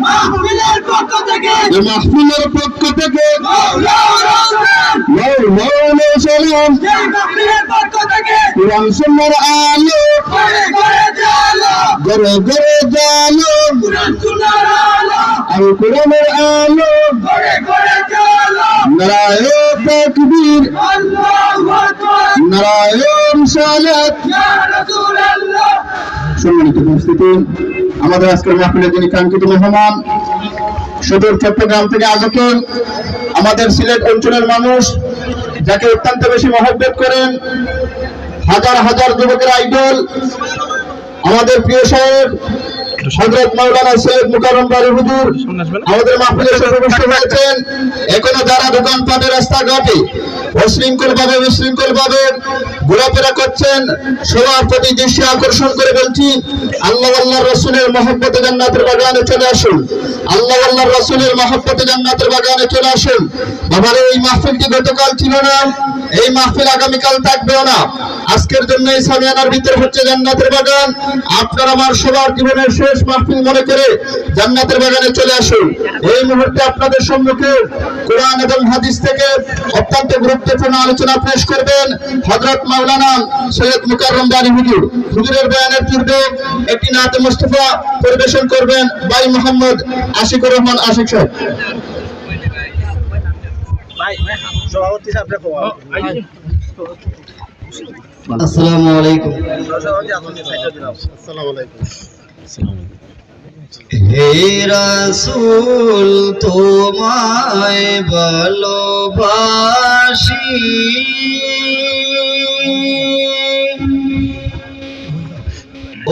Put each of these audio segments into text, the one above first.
মাহফিলের পক্ষ থেকে। মাহফিলের পক্ষ থেকে। সালাম। কোরআন সুন্নাহর আলো। ঘরে ঘরে জালো। আল। কোরআনের আলো। নারায় তাকবীর। আল্লাহু আকবার। নারায় রিসালাত ইয়া রাসূলুল্লাহ। সম্মানিত উপস্থিতি। আমাদের আজকের মাহফিলের যিনি কাঙ্ক্ষিত মেহমান, সুদূর চট্টগ্রাম থেকে আগত আমাদের সিলেট অঞ্চলের মানুষ, যাকে অত্যন্ত বেশি মহব্বত করেন, হাজার হাজার যুবকের আইডল, আমাদের প্রিয় সাহেব হজরত মাওলানা সৈয়দ মুকাররম বাড়ি হুজুর আমাদের মাহফিলে উপস্থিত হয়েছেন। এখনও যারা দোকানপাটে রাস্তাঘাটে অশৃঙ্খল ভাবে বিশৃঙ্খল ভাবে ঘোরাফেরা করছেন সবার প্রতি দৃষ্টি আকর্ষণ করে বলছি আল্লাহ আল্লাহ রসুলের মহব্বতে জান্নাতের বাগানে চলে আসুন। আল্লাহ আল্লাহ রসুলের মহব্বতে জান্নাতের বাগানে চলে আসুন। বাবার এই মাহফিলটি গতকাল ছিল না এই মাহফিল আগামীকাল থাকবেও না। আজকের জন্য এই সামিয়ানার ভিতরে হচ্ছে জান্নাতের বাগান। আপনার আমার সবার জীবনের শেষ মাহফিল মনে করে জান্নাতের বাগানে চলে আসুন। এই মুহূর্তে আপনাদের সম্মুখে কোরআন এবং হাদিস থেকে অত্যন্ত গুরুত্বপূর্ণ আলোচনা পেশ করবেন হযরত মাওলানা সৈয়দ মুকাররম বাড়ি হুজুর। হুজুরের বয়ানের পূর্বে একটি নাতে মুস্তফা পরিবেশন করবেন ভাই মোহাম্মদ আশিকুর রহমান আশিক সাহেব। সভাপতি সাহেব আসসালামু আলাইকুম। আসসালামু আলাইকুম। হে রাসুল তোমায় ভালোবাসি।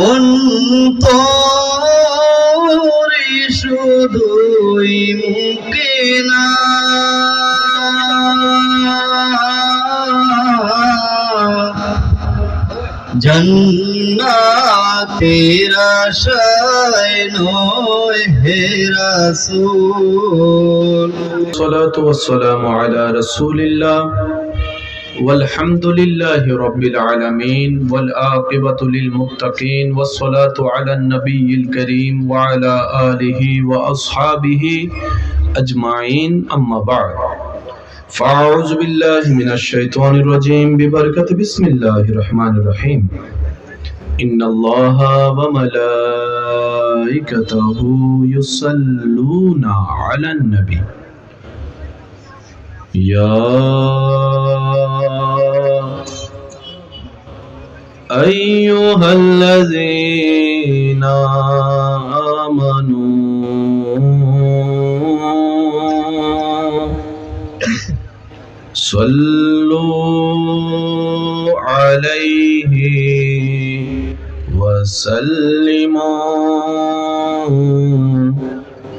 অন্তরে জন্নাতের আশায় নয় হে রাসূল الصلاة والسلام على رسول الله والحمد لله رب العالمين والآقبة للمتقين والصلاة على النبي الكريم وعلى آله وأصحابه أجمعين أما بعد فأعوذ بالله من الشيطان الرجيم. ببركة بسم الله الرحمن الرحيم. إن الله وملائكته يصلون على النبي. يا أيها الذين صلوا عليه وسلموا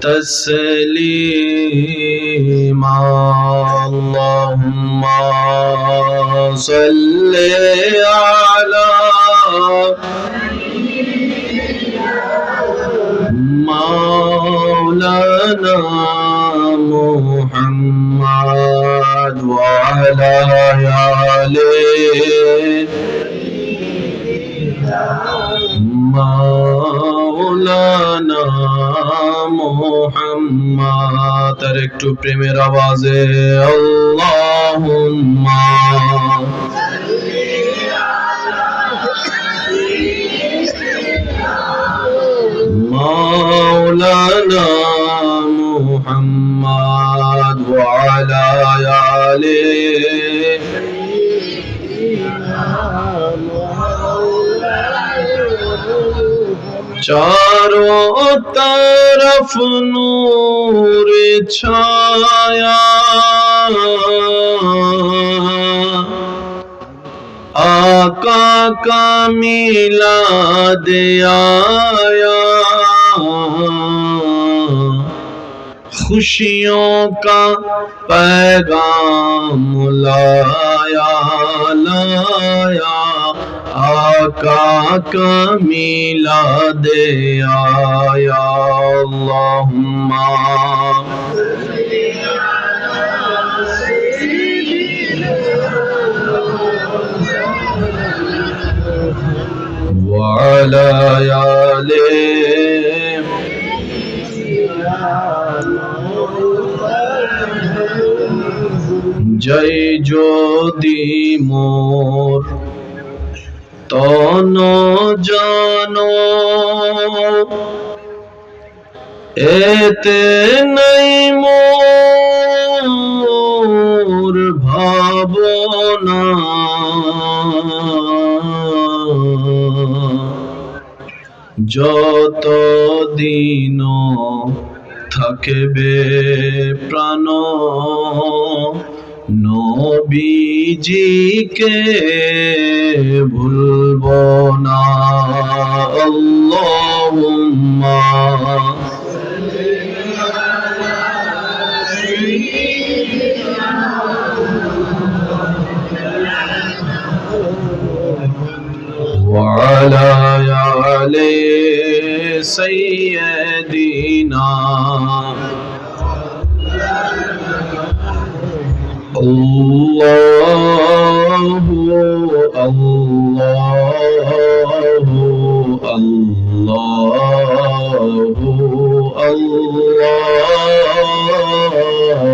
تسليما. اللهم صل على مولانا محمد وعلى آله মাওলানা মোহাম্মদ তার একটু প্রেমের আওয়াজে আল্লাহুম্মা মাওলানা মুহাম্মদ चारों तरफ नूर छाया आका का मिलाद आया खुशियों का पैगाम लाया लाया حقك ميلاديا يا اللهم وعلى آله জয় যদি মোর তন জন। এতে নাই মোর ভাবনা। যত দিন থাকবে প্রাণ নবীজিকে ভুলব না আল্লাহুম্মা وعلى آل سيدنا الله الله الله الله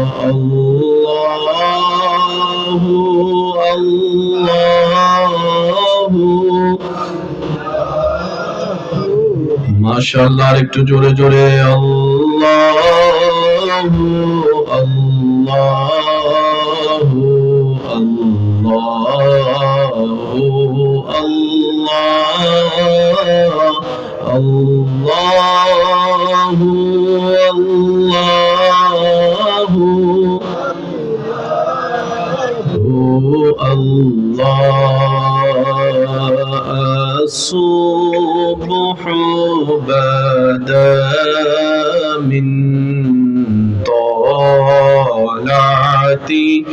الله মাশাআল্লাহ আর একটু জোরে জোরে আল্লাহ আল্লাহ الصبح بدا من طلعته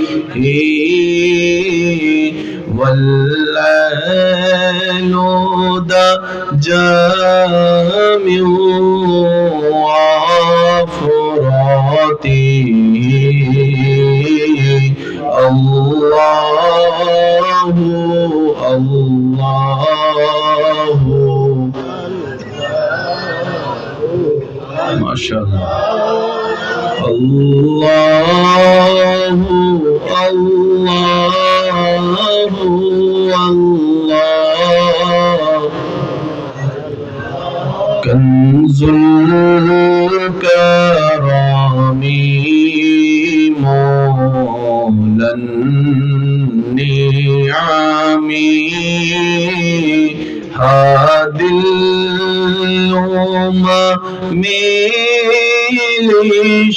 والليل جامع وفراته الله الله ما شاء الله الله الله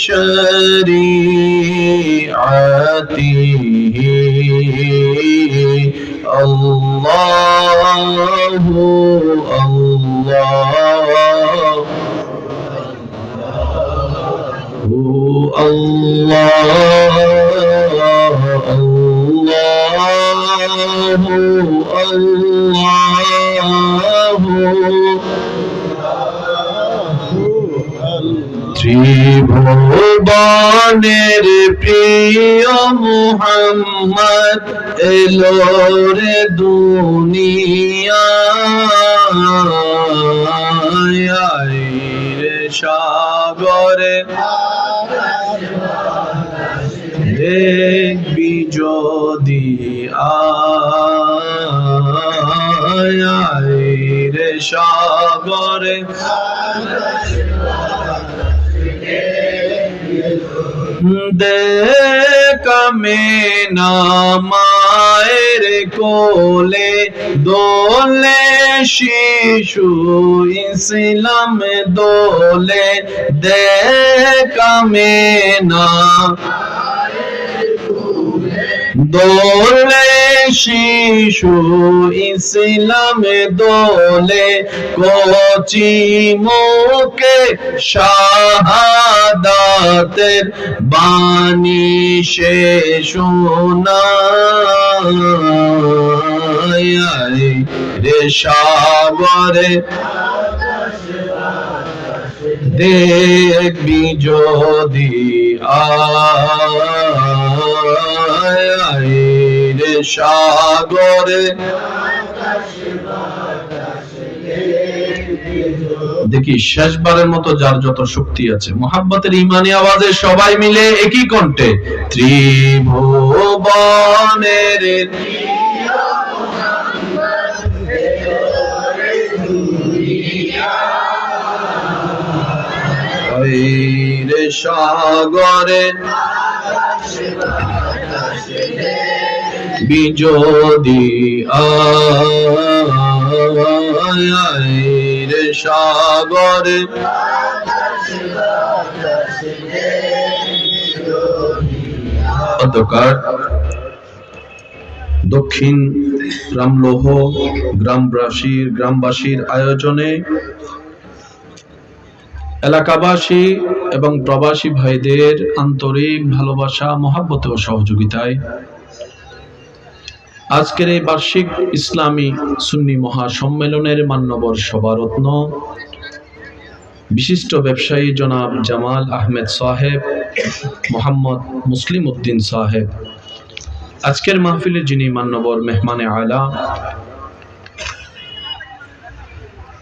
لشريعته الله الله الله الله ত্রিভুবনের প্রিয় মুহাম্মদ এলো রে দুনিয়া। রে সাগরে। দেখবি যদি আয় রে সাগরে। দেখামে না মায়ের কোলে দোলে শিশু ইসলাম দোলে দেখামে না দোলে শিশু ইসলামে দোলে কচি মুখে শাহাদাতের বাণী সে শোনায়। রে সাগরে দেখবি যদি আয় রে সাগরে। দেখি শেষবারের মতো যার যত শক্তি আছে, মোহাব্বতের ইমানি আওয়াজে সবাই মিলে একই কণ্ঠে, ত্রিভুবনের সাগরে। বিজোদি রে সাগরে। অন্ধকার, দক্ষিণ রামলোহ গ্রামবাসীর গ্রামবাসীর আয়োজনে এলাকাবাসী এবং প্রবাসী ভাইদের আন্তরিক ভালোবাসা, মহাব্বত ও সহযোগিতায় আজকের এই বার্ষিক ইসলামী সুন্নি মহাসম্মেলনের মান্যবর সভারত্ন বিশিষ্ট ব্যবসায়ী জনাব জামাল আহমেদ সাহেব, মোহাম্মদ মুসলিম উদ্দিন সাহেব। আজকের মাহফিলে যিনি মান্যবর মেহমানে আলা,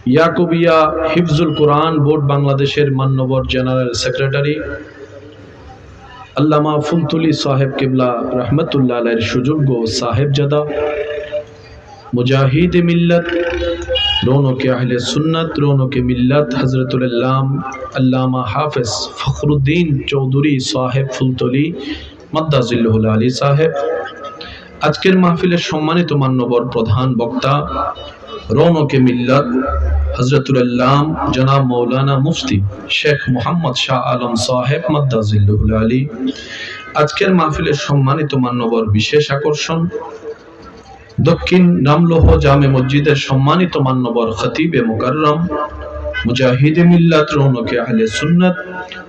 ইয়াকুবিয়া হিফজুল কোরআন বোর্ড বাংলাদেশের মান্যবর জেনারেল সেক্রেটারি আল্লামা ফুলতুলি সাহেব কিবলা রহমতুল্লাহ আলের সুযোগ্য সাহেবজাদা মুজাহিদ মিল্লত রৌনকে আহলে সুন্নত রৌনকে মিল্লত হজরতুল্লাম আল্লামা হাফেজ ফখরুদ্দিন চৌধুরী সাহেব ফুলতলি মাদ্দাজিল্লুল আলী সাহেব আজকের মাহফিলের সম্মানিত মান্যবর প্রধান বক্তা রৌনকে মিল্লত হজরতুল্লাম জনাব মৌলানা মুফতি শেখ মোহাম্মদ শাহ আলম সাহেব মাদ্দাজিল্লুল আলী। আজকের মাহফিলের সম্মানিত মান্যবর বিশেষ আকর্ষণ, দক্ষিণ রামলোহ জামে মসজিদের সম্মানিত মান্যবর খতিবে মুকাররম, মুজাহিদ মিল্লাত রৌনকে আহলে সুন্নাত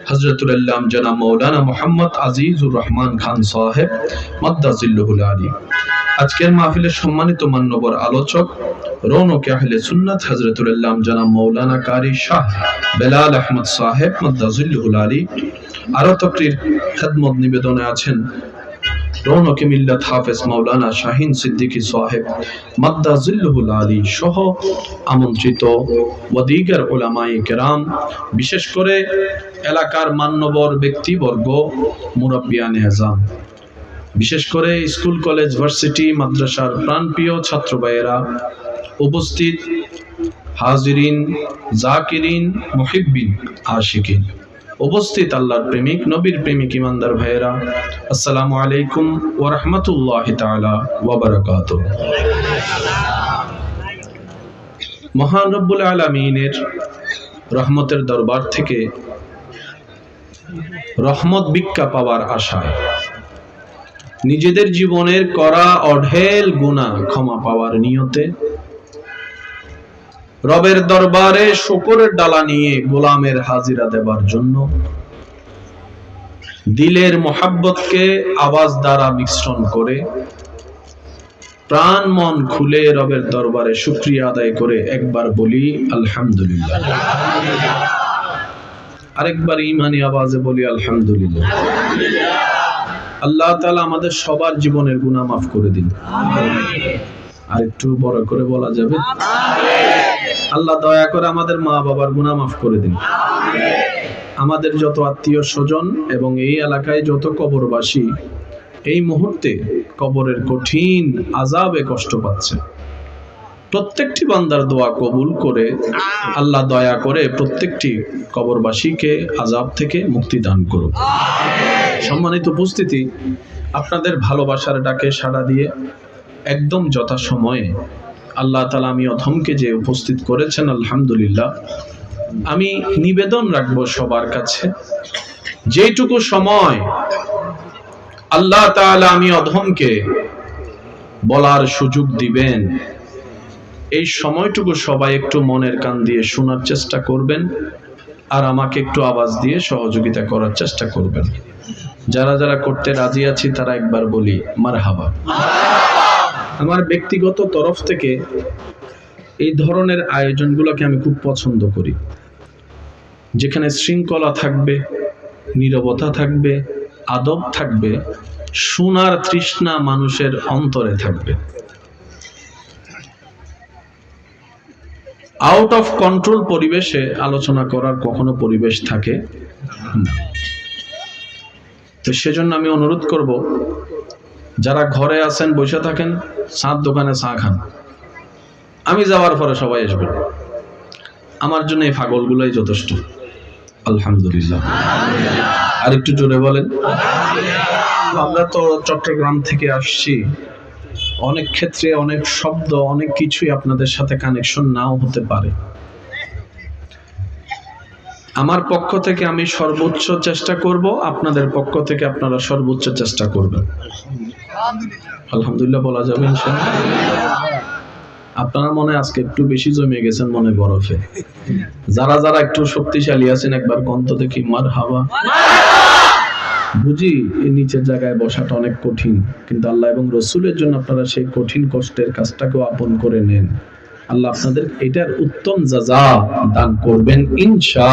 হজরতুল্লাম জনাব মৌলানা মোহাম্মদ আজিজুর রহমান খান সাহেব মাদ্দাজিল্লুল আলী। আজকের মাহফিলের সম্মানিত মান্যবর আলোচক, রৌনকে আহলে সুন্নাত হজরতুল্লাম জনাব মৌলানা কারি শাহ বেলাল আহমদ সাহেব মাদ্দাজিল্লুল আলী। আরও তকরির খেদমত নিবেদনে আছেন রৌনকে মিল্লাত হাফেজ মাওলানা শাহিন সাহেব আলী সহ আমন্ত্রিত ওলামাই কেরাম, বিশেষ করে এলাকার মান্যবর ব্যক্তিবর্গ মুরব্বিয়ান এজাম বিশেষ করে স্কুল, কলেজ, ভার্সিটি, মাদ্রাসার প্রাণপ্রিয় ছাত্র ভাইয়েরা উপস্থিত হাজিরিন, জাকিরিন, মুহিব্বিন, আশিকিন। উপস্থিত আল্লাহর প্রেমিক, নবীর প্রেমিক ইমানদার ভাইয়েরা, আসসালামু আলাইকুম ওয়া রাহমাতুল্লাহি তাআলা ওয়া বারাকাতুহু। মহান রব্বুল আলামিনের রহমতের দরবার থেকে রহমত ভিক্ষা পাওয়ার আশায় নিজেদের জীবনের করা অঢেল গুনাহ ক্ষমা পাওয়ার নিয়তে রবের দরবারে শুকরের ডালা নিয়ে গোলামের হাজিরা দেবার জন্য দিলের মোহাব্বতকে আওয়াজ দ্বারা মিশ্রণ করে প্রাণ মন খুলে রবের দরবারে শুক্রিয়া আদায় করে একবার বলি, আলহামদুলিল্লাহ। আরেকবার ইমানি আওয়াজে বলি, আলহামদুলিল্লাহ। আল্লাহ তালা আমাদের সবার জীবনের গুণা মাফ করে দিন। আর একটু বড় করে বলা যাবে? আল্লাহ দয়া করে আমাদের মা বাবার গুণা মাফ করে দিন। আমাদের যত আত্মীয় স্বজন এবং এই এলাকায় যত কবরবাসী এই মুহূর্তে কবরের কঠিন আজাবে কষ্ট পাচ্ছে। প্রত্যেকটি বান্দার দোয়া কবুল করে আল্লাহ দয়া করে প্রত্যেকটি কবরবাসীকে আজাব থেকে মুক্তি দান করুন সম্মানিত উপস্থিতি, আপনাদের ভালোবাসার ডাকে সাড়া দিয়ে একদম যথাসময়ে আল্লাহ তালা আমি অধমকে যে উপস্থিত করেছেন, আলহামদুলিল্লাহ, আমি নিবেদন রাখব সবার কাছে। যেটুকু সময় আল্লাহ তাআলা আমি অধমকে বলার সুযোগ দিবেন এই সময়টুকু সবাই একটু মনের কান দিয়ে শোনার চেষ্টা করবেন আর আমাকে একটু আওয়াজ দিয়ে সহযোগিতা করার চেষ্টা করবেন। যারা যারা করতে রাজি আছি, তারা একবার বলি, মারহাবা। আমার ব্যক্তিগত তরফ থেকে এই ধরনের আয়োজনগুলোকে আমি খুব পছন্দ করি। যেখানে শৃঙ্খলা থাকবে, নীরবতা থাকবে, আদব থাকবে সোনার তৃষ্ণা মানুষের অন্তরে থাকবে। আউট অফ কন্ট্রোল পরিবেশে আলোচনা করার কখনো পরিবেশ থাকে তো সেজন্য আমি অনুরোধ করব, যারা ঘরে আছেন, বসে থাকেন চাঁদ দোকানে চা খান। আমি যাওয়ার পরে সবাই আসবেন। আমার জন্য এই পাগলগুলোই যথেষ্ট। আলহামদুলিল্লাহ। আর একটু জোরে বলেন। আমরা তো চট্টগ্রাম থেকে আসছি। অনেক ক্ষেত্রে অনেক শব্দ, অনেক কিছুই আপনাদের সাথে কানেকশন নাও হতে পারে। আমার পক্ষ থেকে আমি সর্বোচ্চ চেষ্টা করব, আপনাদের পক্ষ থেকে আপনারা সর্বোচ্চ চেষ্টা করবেন। আলহামদুলিল্লাহ বলা যাবে? আপনারা মনে আজকে একটু বেশি জমে গেছেন মনে বরফে। যারা যারা একটু শক্তিশালী আছেন, একবার গন্ত দেখি মার হাওয়া বুঝি এই নিচের জায়গায় বসাটা অনেক কঠিন, কিন্তু আল্লাহ এবং রসুলের জন্য আপনারা সেই কঠিন কষ্টের কাজটাকেও আপন করে নেন। আল্লাহ আপনাদের এটার উত্তম যাজা দান করবেন, ইনশা